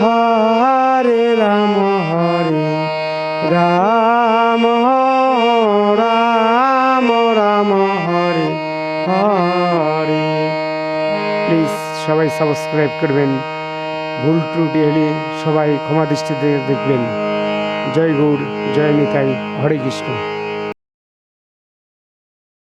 হরে Ram Hare Ram Ram Ram Hare Hare. Please সবাই subscribe করবেন। ভুল ত্রুটি হলে সবাই ক্ষমা দৃষ্টিতে দেখবেন। জয় গৌর জয় নিতাই, হরে কৃষ্ণ।